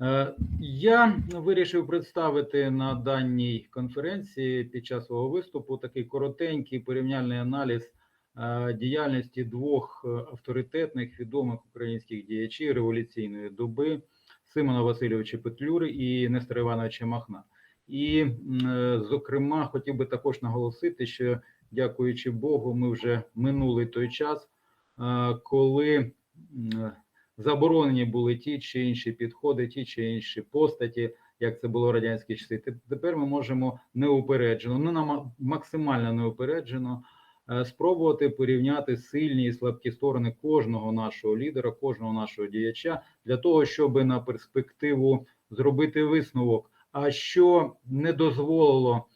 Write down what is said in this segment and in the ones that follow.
Е, Я вирішив представити на даній конференції під час свого виступу такий коротенький порівняльний аналіз е, діяльності двох е, авторитетних відомих українських діячів революційної доби Симона Васильовича Петлюри і Нестора Івановича Махна. І, зокрема, хотів би також наголосити, що дякуючи Богу, ми вже минули той час, коли заборонені були ті чи інші підходи, ті чи інші постаті, як це було в радянські часи. Тепер ми можемо неупереджено, ну нам максимально неупереджено е, спробувати порівняти сильні і слабкі сторони кожного нашого лідера, кожного нашого діяча для того, щоб на перспективу зробити висновок, а що не дозволило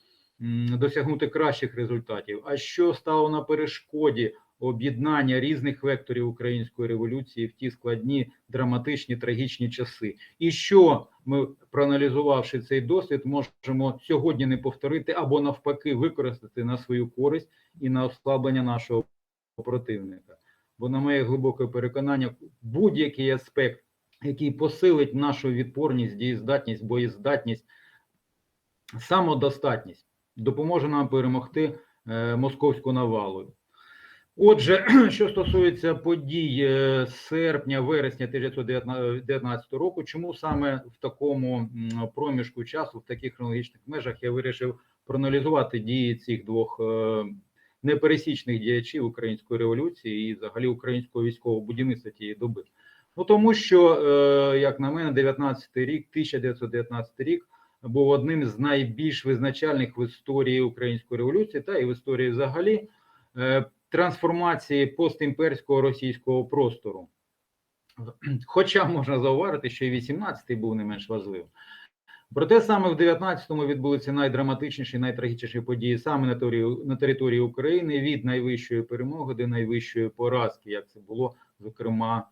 досягнути кращих результатів, а що стало на перешкоді об'єднання різних векторів української революції в ті складні, драматичні, трагічні часи. І що ми, проаналізувавши цей досвід, можемо сьогодні не повторити або навпаки використати на свою користь і на ослаблення нашого противника. Бо, на моє глибоке переконання, будь-який аспект, який посилить нашу відпорність, дієздатність, боєздатність, самодостатність, допоможе нам перемогти е, московську навалу. Отже, що стосується подій е, серпня, вересня 1919 року, чому саме в такому проміжку часу, в таких хронологічних межах, я вирішив проаналізувати дії цих двох е, непересічних діячів української революції і взагалі українського військового будівництва тієї доби. Ну тому що, е, як на мене, 19 рік, 1919 рік був одним з найбільш визначальних в історії української революції та і в історії взагалі. Трансформації постімперського російського простору. Хоча можна зауважити, що і 18-й був не менш важливим. Проте саме в 19-му відбулися найдраматичніші, найтрагічніші події саме на території, на території України від найвищої перемоги до найвищої поразки, як це було, зокрема,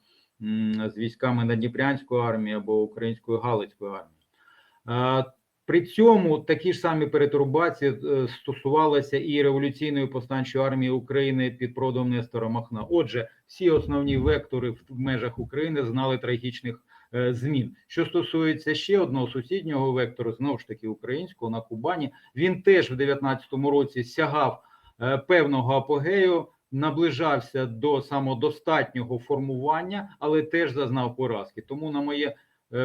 з військами Надніпрянської армії або Української Галицької армії. При цьому такі ж самі перетурбації е, стосувалися і революційної повстанчої армії України під проводом Нестора Махна. Отже, всі основні вектори в межах України знали трагічних е, змін. Що стосується ще одного сусіднього вектору, знову ж таки українського на Кубані, він теж в 19-му році сягав е, певного апогею, наближався до самодостатнього формування, але теж зазнав поразки. Тому, на моє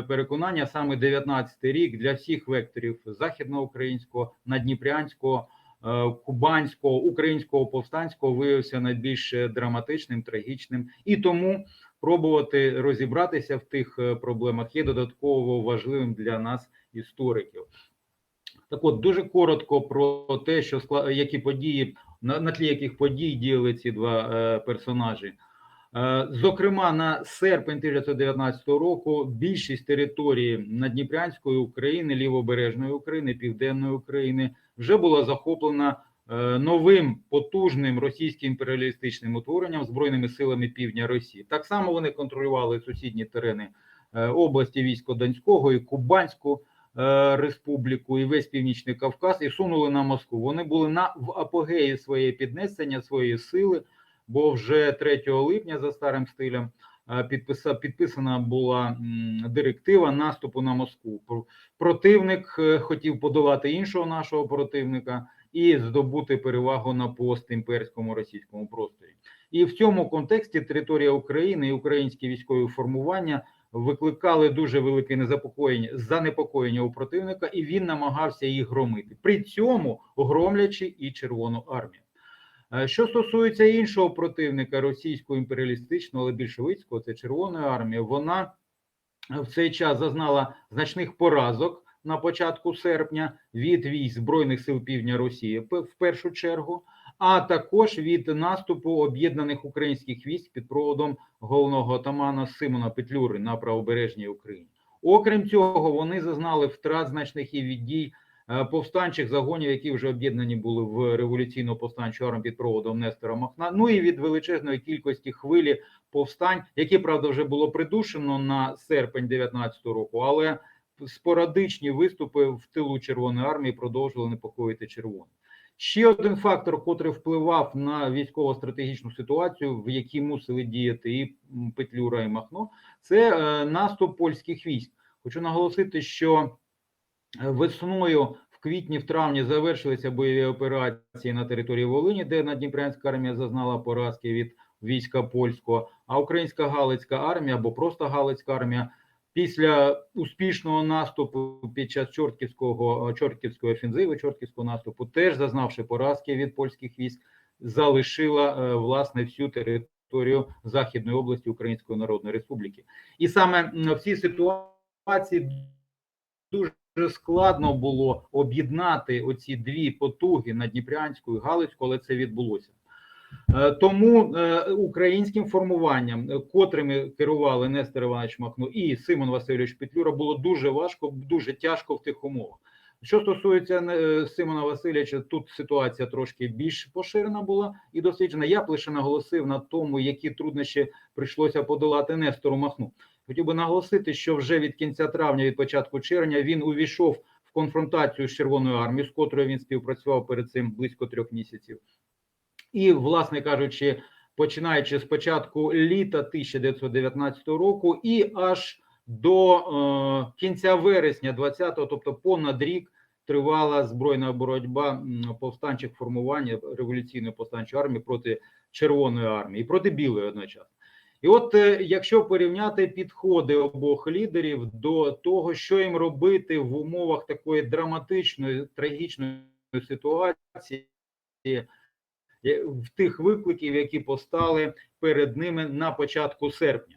переконання, саме 19-й рік для всіх векторів західноукраїнського, надніпрянського, е, кубанського, українського повстанського виявився найбільш е, драматичним, трагічним, і тому пробувати розібратися в тих е, проблемах є додатково важливим для нас, істориків. Так, от дуже коротко про те, що які події на, на тлі яких подій діяли ці два е, персонажі. Е, Зокрема, на серпень 1919 року більшість території Надніпрянської України, Лівобережної України, Південної України вже була захоплена е, новим потужним російським імперіалістичним утворенням збройними силами півдня Росії. Так само вони контролювали сусідні терени е, області військо Донського і Кубанську республіку і весь північний Кавказ і сунули на Москву. Вони були на в апогеї своєї піднесення, своєї сили бо вже 3 липня за старим стилем е, підписа, підписана була директива наступу на Москву. Про- Противник е, хотів подолати іншого нашого противника і здобути перевагу на постімперському російському просторі. І в цьому контексті територія України і українські військові формування викликали дуже велике незапокоєння занепокоєння у противника, і він намагався їх громити. При цьому громлячи і Червону армію. Е, Що стосується іншого противника російського імперіалістичного, але більшовицького, це Червоної армії, вона в цей час зазнала значних поразок на початку серпня від військ Збройних сил Півдня Росії в першу чергу, а також від наступу об'єднаних українських військ під проводом головного отамана Симона Петлюри на правобережній Україні. Окрім цього, вони зазнали втрат значних і від дій повстанчих загонів, які вже об'єднані були в революційно повстанчу армію під проводом Нестора Махна. Ну і від величезної кількості хвилі повстань, які правда вже було придушено на серпень 19 року, але спорадичні виступи в тилу Червоної армії продовжували непокоїти червоних. Ще один фактор, котрий впливав на військово-стратегічну ситуацію, в якій мусили діяти і Петлюра, і Махно, це е, наступ польських військ. Хочу наголосити, що е, весною в квітні, в травні завершилися бойові операції на території Волині, де Надніпрянська армія зазнала поразки від війська польського, а українська Галицька армія або просто Галицька армія після успішного наступу під час Чортківського Чортківської офензиви, Чортківського наступу, теж зазнавши поразки від польських військ, залишила е, власне всю територію Західної області Української Народної Республіки. І саме в цій ситуації дуже складно було об'єднати оці дві потуги на Дніпрянську і Галицьку, але це відбулося. Е, Тому е, українським формуванням, е, котрими керували Нестор Іванович Махно і Симон Васильович Петлюра, було дуже важко, дуже тяжко в тих умовах. Що стосується Симона Васильовича, тут ситуація трошки більш поширена була і досліджена. Я б лише наголосив на тому, які труднощі прийшлося подолати Нестору Махну. Хотів би наголосити, що вже від кінця травня, від початку червня, він увійшов в конфронтацію з Червоною армією, з котрою він співпрацював перед цим близько трьох місяців. І, власне кажучи, починаючи з початку літа 1919 року, і аж до е, кінця вересня 20-го, тобто понад рік, тривала збройна боротьба повстанчих формувань революційної повстанчої армії проти Червоної армії проти білої одночасно. І от е, якщо порівняти підходи обох лідерів до того, що їм робити в умовах такої драматичної трагічної ситуації, е, в тих викликів, які постали перед ними на початку серпня.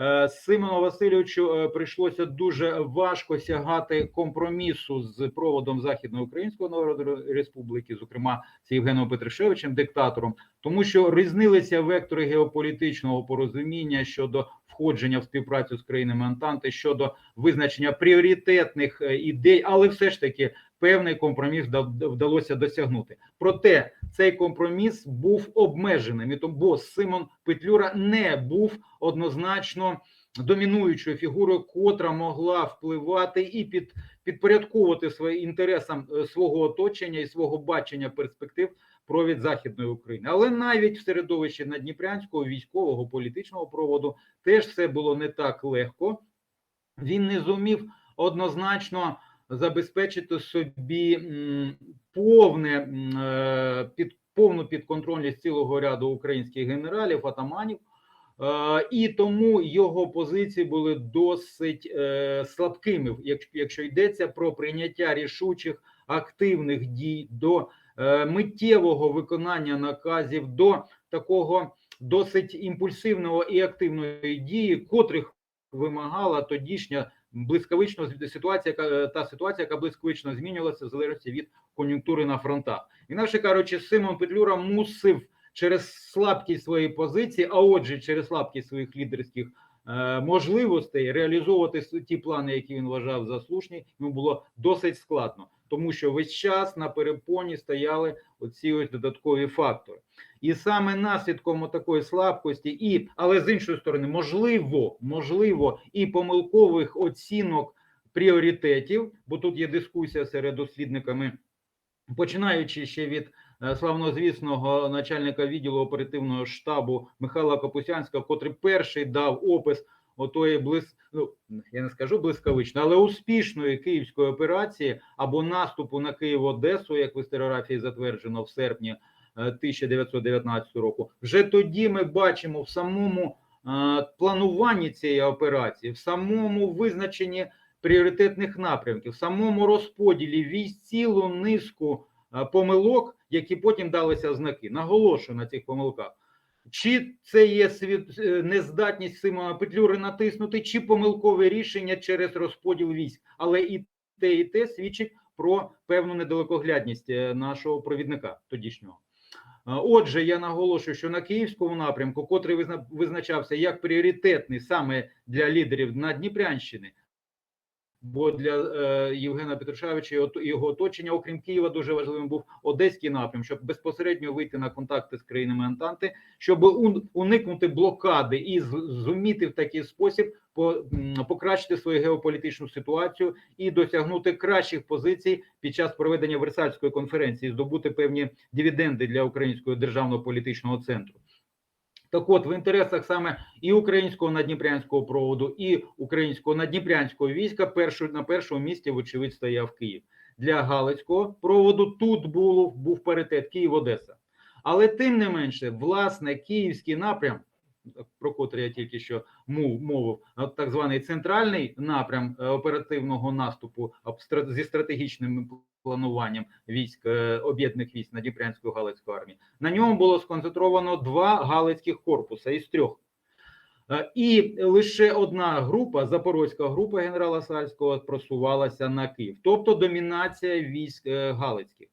Е, Симону Васильовичу е, прийшлося дуже важко сягати компромісу з проводом Західноукраїнської Народної Республіки, зокрема з Євгеном Петришевичем, диктатором, тому що різнилися вектори геополітичного порозуміння щодо входження в співпрацю з країнами Антанти щодо визначення пріоритетних е, ідей, але все ж таки певний компроміс вдалося досягнути. Проте цей компроміс був обмеженим, і тому Симон Петлюра не був однозначно домінуючою фігурою, котра могла впливати і під підпорядковувати своїм інтересам е, свого оточення і свого бачення перспектив провід Західної України. Але навіть в середовищі надніпрянського військового політичного проводу теж все було не так легко. Він не зумів однозначно забезпечити собі повне е, під повну підконтрольність цілого ряду українських генералів, атаманів. Е, І тому його позиції були досить е, слабкими, якщо, йдеться про прийняття рішучих активних дій до миттєвого виконання наказів, до такого досить імпульсивного і активної дії, котрих вимагала тодішня блискавично ситуація, яка та ситуація, яка блискавично змінювалася в залежності від кон'юнктури на фронтах. Інакше кажучи, Симон Петлюра мусив через слабкість своєї позиції, а отже, через слабкість своїх лідерських е, можливостей реалізовувати ті плани, які він вважав за слушні, йому було досить складно, тому що весь час на перепоні стояли оці ось додаткові фактори. І саме наслідком такої слабкості, і але з іншої сторони, можливо, можливо, і помилкових оцінок пріоритетів, бо тут є дискусія серед дослідниками, починаючи ще від славнозвісного начальника відділу оперативного штабу Михайла Капусянського, котрий перший дав опис отої блис, ну я не скажу блискавично, але успішної київської операції або наступу на Київ Одесу, як в історіографії затверджено в серпні е, 1919 року. Вже тоді ми бачимо в самому е, плануванні цієї операції, в самому визначенні пріоритетних напрямків, в самому розподілі військ цілу низку е, помилок, які потім далися в знаки. Наголошую на цих помилках. Чи це є е, нездатність Симона Петлюри натиснути, чи помилкове рішення через розподіл військ, але і те, і те свідчить про певну недалекоглядність е, нашого провідника тодішнього. Е, Отже, я наголошую, що на київському напрямку, котрий визна- визначався як пріоритетний саме для лідерів Надніпрянщини, бо для е, Євгена Петрушевича і його оточення, окрім Києва, дуже важливим був одеський напрям, щоб безпосередньо вийти на контакти з країнами Антанти, щоб ун- уникнути блокади і зуміти в такий спосіб по, покращити свою геополітичну ситуацію і досягнути кращих позицій під час проведення Версальської конференції, здобути певні дивіденди для українського державного політичного центру. Так от, в інтересах саме і українського надніпрянського проводу, і українського надніпрянського війська першу, на першому місці, вочевидь, стояв Київ. Для Галицького проводу тут було, був паритет Київ-Одеса. Але тим не менше, власне, київський напрям, про котрий я тільки що мов- мовив, так званий центральний напрям е, оперативного наступу зі стратегічним плануванням військ е, об'єднаних військ Надніпрянської Галицької армії. На ньому було сконцентровано два галицьких корпуси із трьох. Е, І лише одна група, запорозька група генерала Сальського, просувалася на Київ, тобто домінація військ галицьких.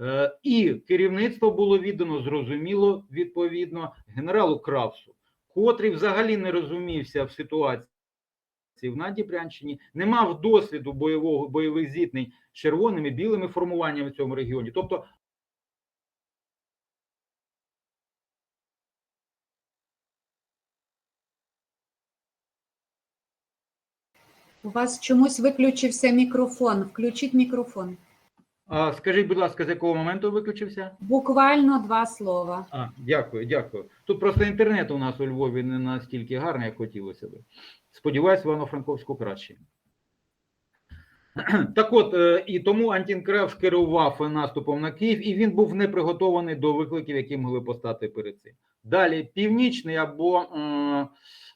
Е, І керівництво було віддано зрозуміло відповідно генералу Кравсу, котрий взагалі не розумівся в ситуації в Надніпрянщині, не мав досвіду бойового бойових зіткнень з червоними білими формуваннями в цьому регіоні. Тобто У вас чомусь виключився мікрофон. Включіть мікрофон. А скажіть, будь ласка, з якого моменту виключився? Буквально два слова. А, дякую, дякую. Тут просто інтернет у нас у Львові не настільки гарний, як хотілося б. Сподіваюсь, в Івано-Франковську краще. Так от, е, і тому Антінкрев скерував наступом на Київ, і він був не приготований до викликів, які могли постати перед цим. Далі північний або е,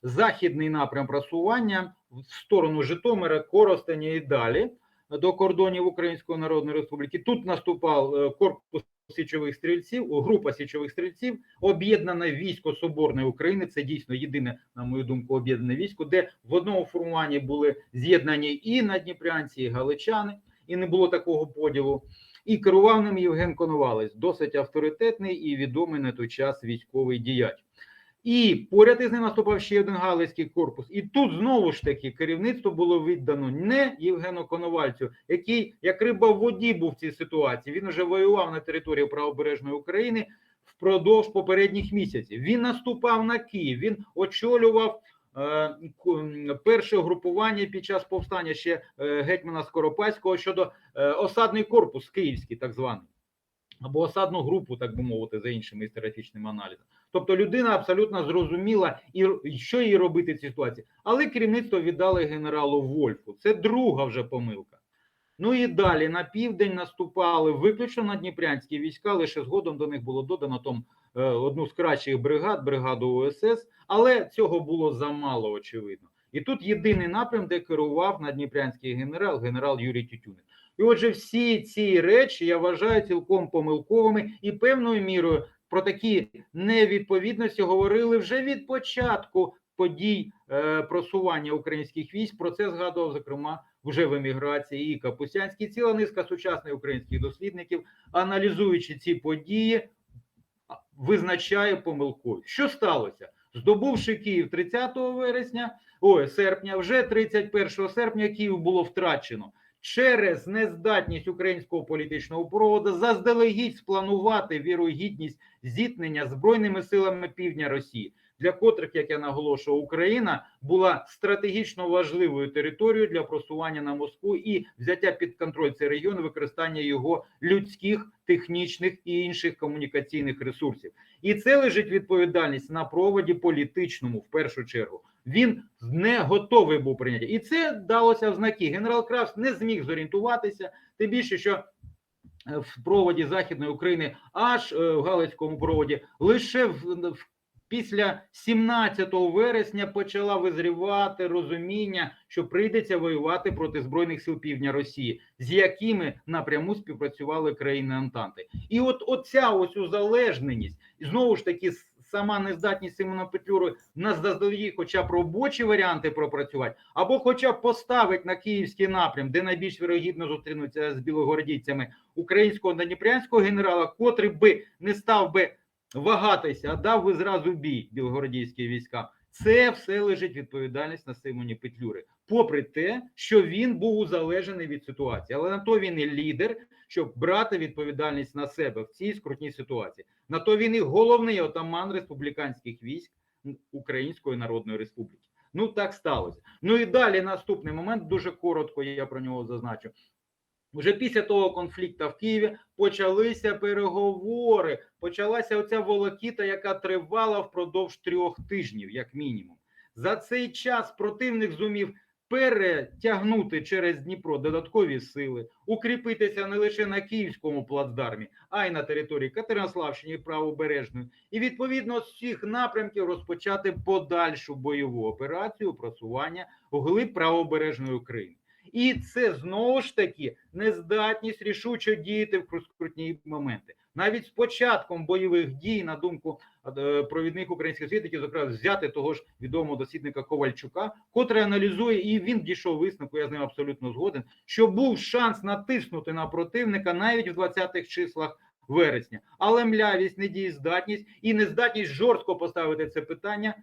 західний напрям просування в сторону Житомира, Коростеня і далі до кордонів Української Народної Республіки. Тут наступав е, корпус січових стрільців, група січових стрільців, об'єднане військо Соборної України. Це дійсно єдине, на мою думку, об'єднане військо, де в одному формуванні були з'єднані і надніпрянці, і галичани, і не було такого поділу. І керував ним Євген Коновалець, досить авторитетний і відомий на той час військовий діяч. І поряд із ним наступав ще один галицький корпус. І тут знову ж таки керівництво було віддано не Євгену Коновальцю, який як риба в воді був в цій ситуації. Він вже воював на території правобережної України впродовж попередніх місяців. Він наступав на Київ. Він очолював е, перше групування під час повстання ще е, гетьмана Скоропадського щодо е, осадний корпус київський, так званий. Або осадну групу, так би мовити, за іншими історичними аналізами. Тобто людина абсолютно зрозуміла, і що їй робити в цій ситуації. Але керівництво віддали генералу Вольфу. Це друга вже помилка. Ну і далі на південь наступали виключно надніпрянські війська. Лише згодом до них було додано там е, одну з кращих бригад, бригаду ОСС, але цього було замало, очевидно. І тут єдиний напрям, де керував надніпрянський генерал, генерал Юрій Тютюник. І отже, всі ці речі я вважаю цілком помилковими і певною мірою про такі невідповідності говорили вже від початку подій е, просування українських військ. Про це згадував зокрема вже в еміграції і Капустянський. Ціла низка сучасних українських дослідників, аналізуючи ці події, визначає помилкові. Що сталося? Здобувши Київ 30 вересня, ой, серпня, вже 31 серпня Київ було втрачено через нездатність українського політичного проводу заздалегідь спланувати вірогідність зіткнення збройними силами півдня Росії, для котрих, як я наголошував, Україна була стратегічно важливою територією для просування на Москву і взяття під контроль цей регіон, використання його людських, технічних і інших комунікаційних ресурсів. І це лежить відповідальність на проводі політичному в першу чергу. Він не готовий був прийняти, і це далося в знаки. Генерал Кравс не зміг зорієнтуватися, тим більше, що е, в проводі Західної України, аж е, в Галицькому проводі, лише в, після 17 вересня почала визрівати розуміння, що прийдеться воювати проти збройних сил півдня Росії, з якими напряму співпрацювали країни Антанти. І от оця ось узалежненість, знову ж таки сама нездатність Симона Петлюри нас заздалегідь хоча б робочі варіанти пропрацювати, або хоча б поставити на київський напрям, де найбільш вірогідно зустрінуться з білогвардійцями українського надніпрянського генерала, котрий би не став би вагатися, а дав би зразу бій білогвардійським військам. Це все лежить відповідальність на Симоні Петлюри, попри те, що він був узалежений від ситуації, але на то він і лідер, щоб брати відповідальність на себе в цій скрутній ситуації. На то він і головний отаман республіканських військ Української Народної Республіки. Ну так сталося. Ну і далі наступний момент, дуже коротко я про нього зазначу. Уже після того конфлікту в Києві почалися переговори, почалася оця волокіта, яка тривала впродовж трьох тижнів, як мінімум. За цей час противник зумів перетягнути через Дніпро додаткові сили, укріпитися не лише на київському плацдармі, а й на території Катеринославщини і правобережної, і відповідно з всіх напрямків розпочати подальшу бойову операцію просування у глиб правобережної України. І це знову ж таки нездатність рішуче діяти в скрутні моменти. Навіть з початком бойових дій, на думку е, провідних українських світників, зокрема взяти того ж відомого дослідника Ковальчука, котрий аналізує, і він дійшов висновку, я з ним абсолютно згоден, що був шанс натиснути на противника навіть в 20-х числах вересня, але млявість, недієздатність і нездатність жорстко поставити це питання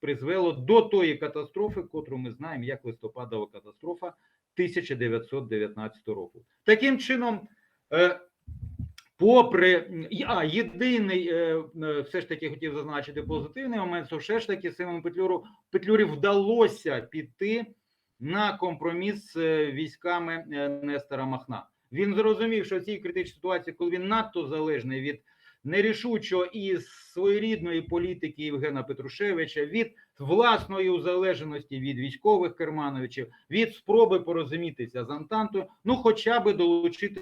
призвело до тої катастрофи, котру ми знаємо як листопадова катастрофа 1919 року. Таким чином, е, попри а єдиний, е, е, все ж таки хотів зазначити позитивний момент, що все ж таки Симону Петлюру Петлюрі вдалося піти на компроміс з е, військами Нестора Махна. Він зрозумів, що в цій критичній ситуації, коли він надто залежний від нерішучого і своєрідної політики Євгена Петрушевича, від власної узалеженості від військових кермановичів, від спроби порозумітися з Антантою, ну хоча би долучити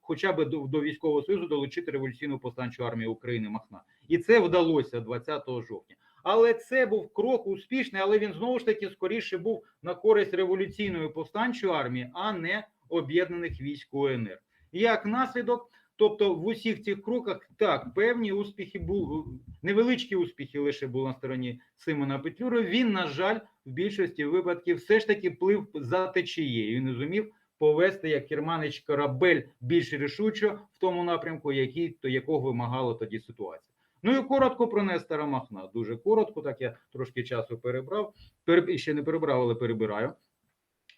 хоча би до, до військового союзу долучити революційну повстанчу армію України Махна, і це вдалося 20 жовтня. Але це був крок успішний, але він знову ж таки скоріше був на користь революційної повстанчої армії, а не об'єднаних військ УНР. Як наслідок, тобто в усіх цих кроках так певні успіхи були невеличкі успіхи лише були на стороні Симона Петлюри. Він, на жаль, в більшості випадків все ж таки плив за течією. Він не зумів повести як Керманич корабель більш рішучо в тому напрямку, який то якого вимагала тоді ситуація. Ну і коротко про Нестора Махна. Дуже коротко, так я трошки часу перебрав. Переб... Ще не перебрав, але перебираю.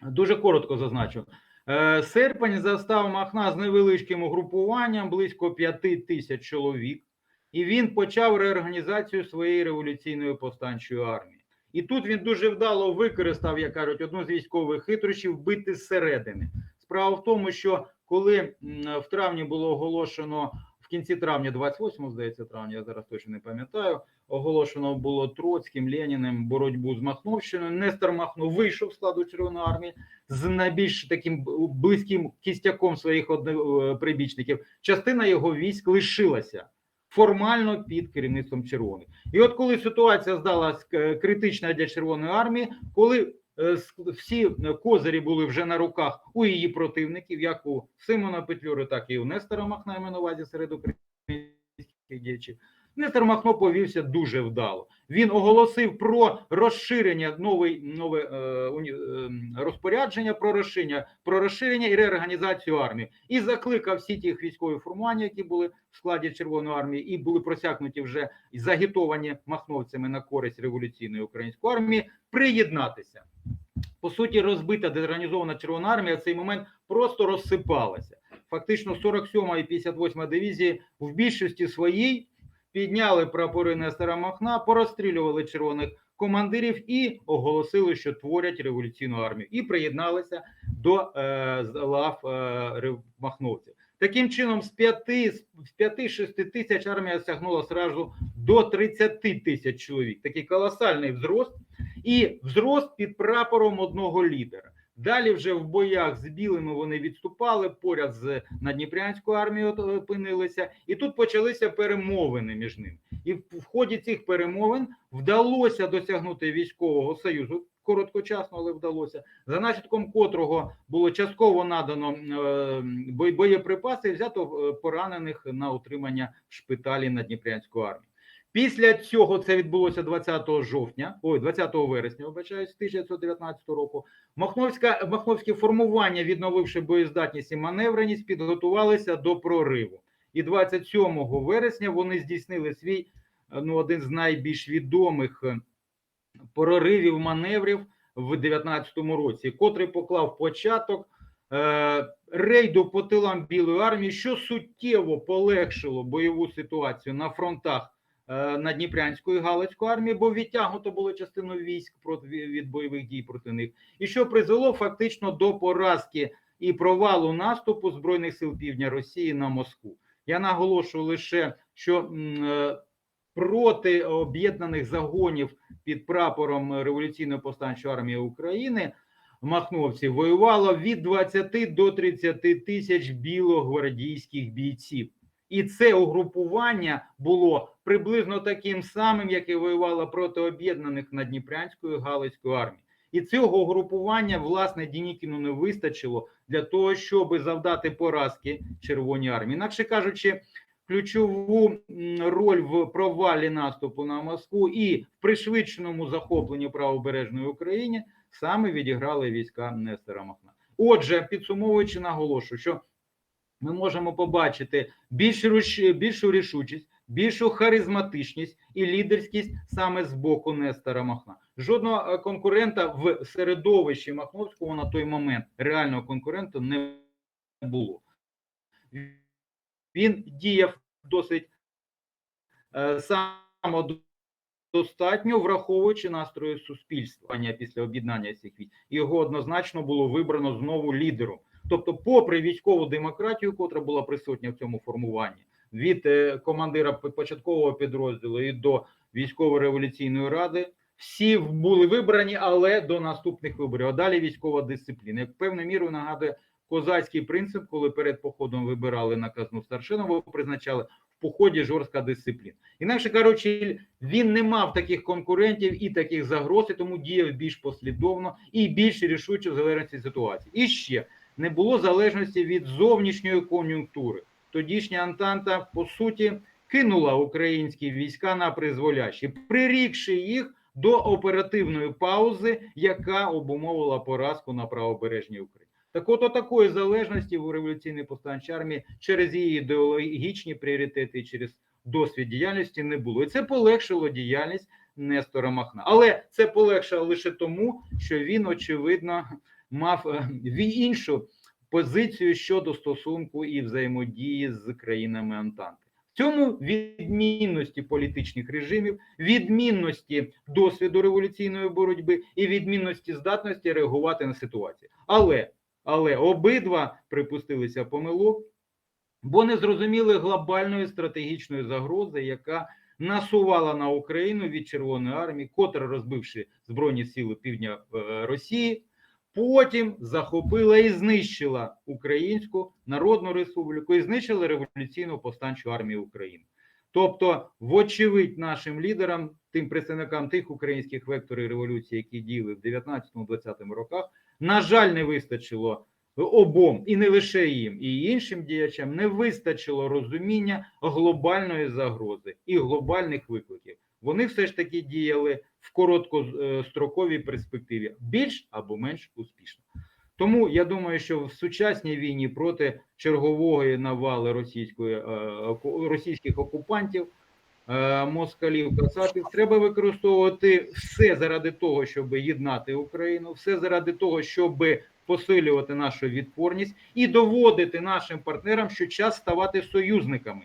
Дуже коротко зазначу. Е, Серпень застав Махна з невеличким угрупуванням близько п'яти тисяч чоловік, і він почав реорганізацію своєї революційної повстанчої армії. І тут він дуже вдало використав, як кажуть, одну з військових хитрощів бити зсередини. Справа в тому, що коли в травні було оголошено в кінці травня, 28, здається, травня, я зараз точно не пам'ятаю. Оголошено було Троцьким, Леніним боротьбу з Махновщиною. Нестор Махно вийшов з складу Червоної армії з найбільш таким близьким кістяком своїх е, прибічників. Частина його військ лишилася формально під керівництвом червоних. І от коли ситуація здалась е, критична для Червоної армії, коли е, всі козирі були вже на руках у її противників, як у Симона Петлюри, так і у Нестора Махна, на увазі серед українських діячів. Нестор Махно повівся дуже вдало. Він оголосив про розширення новий нове е, е, розпорядження про розширення, про розширення і реорганізацію армії, і закликав всі ті військові формування, які були в складі Червоної армії, і були просякнуті вже загітовані махновцями на користь революційної української армії, приєднатися. По суті, розбита дезорганізована Червона армія в цей момент просто розсипалася. Фактично, 47 і 58 дивізії в більшості своїй підняли прапори Нестора Махна, порозстрілювали червоних командирів і оголосили, що творять революційну армію, і приєдналися до е, лав е, махновців. Таким чином, з 5 з 5-6 тисяч армія сягнула сразу до 30 тисяч чоловік. Такий колосальний взрост, і взрост під прапором одного лідера. Далі вже в боях з білими вони відступали поряд з Надніпрянською армією опинилися, і тут почалися перемовини між ними. І в ході цих перемовин вдалося досягнути військового союзу короткочасно, але вдалося за наслідком котрого було частково надано е, боєприпаси, і взято е, поранених на утримання в шпиталі Надніпрянської армії. Після цього це відбулося 20 жовтня, ой, 20 вересня, вибачаюсь, 1919 року. Махновська Махновське формування, відновивши боєздатність і маневреність, підготувалися до прориву. І 27 вересня вони здійснили свій е, ну один з найбільш відомих е, проривів маневрів в 19-му році, котрий поклав початок е, рейду по тилам Білої армії, що суттєво полегшило бойову ситуацію на фронтах е, Надніпрянської і Галицької армії, бо відтягнуто було частину військ проти від бойових дій проти них, і що призвело фактично до поразки і провалу наступу Збройних сил Півдня Росії на Москву. Я наголошую лише, що е, проти об'єднаних загонів під прапором Революційної повстанчої армії України махновців воювало від 20 до 30 тисяч білогвардійських бійців. І це угрупування було приблизно таким самим, яке воювало проти об'єднаних Надніпрянської Галицької армії. І цього угрупування, власне, Дінікіну не вистачило для того, щоб завдати поразки Червоній армії. Інакше кажучи, ключову роль в провалі наступу на Москву і в пришвидшеному захопленні правобережної України саме відіграли війська Нестора Махна. Отже, підсумовуючи, наголошую, що ми можемо побачити більш руч- більшу рішучість, більшу харизматичність і лідерськість саме з боку Нестора Махна. Жодного е, конкурента в середовищі Махновського на той момент реального конкурента не було. Він діяв досить е, самодостатньо, враховуючи настрої суспільства після об'єднання цих військ. Його однозначно було вибрано знову лідером. Тобто, попри військову демократію, котра була присутня в цьому формуванні, від е, командира початкового підрозділу і до військово-революційної ради, всі були вибрані, але до наступних виборів. А далі військова дисципліна. Як певною мірою нагадує козацький принцип, коли перед походом вибирали наказну старшину, призначали в поході жорстка дисципліна. Інакше кажучи, він не мав таких конкурентів і таких загроз, і тому діяв більш послідовно і більш рішуче в залежності ситуації. І ще не було залежності від зовнішньої кон'юнктури. Тодішня Антанта, по суті, кинула українські війська на призволяще, прирікши їх до оперативної паузи, яка обумовила поразку на правобережній Україні. Так от такої залежності в революційній повстанчій армії через її ідеологічні пріоритети через досвід діяльності не було. І це полегшило діяльність Нестора Махна. Але це полегшило лише тому, що він, очевидно, мав е, іншу позицію щодо стосунку і взаємодії з країнами Антанти. В цьому відмінності політичних режимів, відмінності досвіду революційної боротьби і відмінності здатності реагувати на ситуацію. Але, але обидва припустилися помилок, бо не зрозуміли глобальної стратегічної загрози, яка насувала на Україну від Червоної армії, котра розбивши збройні сили півдня е, Росії, потім захопила і знищила Українську Народну Республіку і знищила революційну повстанчу армію України. Тобто, вочевидь, нашим лідерам, тим представникам тих українських векторів революції, які діяли в 19-20 роках, на жаль, не вистачило обом, і не лише їм, і іншим діячам не вистачило розуміння глобальної загрози і глобальних викликів. Вони все ж таки діяли в короткостроковій перспективі більш або менш успішно. Тому я думаю, що в сучасній війні проти чергової навали російської е, російських окупантів, е, москалів, кацапів, треба використовувати все заради того, щоб єднати Україну, все заради того, щоб посилювати нашу відпорність і доводити нашим партнерам, що час ставати союзниками.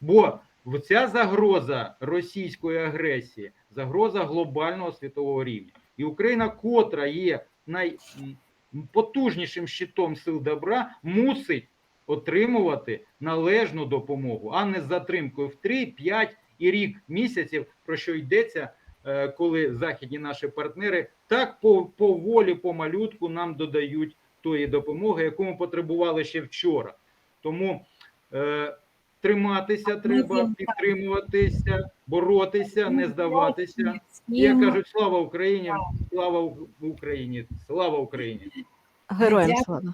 Бо ця загроза російської агресії, загроза глобального світового рівня. І Україна, котра є найпотужнішим щитом сил добра, мусить отримувати належну допомогу, а не з затримкою в 3, 5 і рік місяців, про що йдеться, е, коли західні наші партнери так по, по малютку нам додають тої допомоги, яку ми потребували ще вчора. Тому е, триматися треба, підтримуватися, боротися, не здаватися. І як кажуть, слава Україні, слава Україні, слава Україні. Героям слава.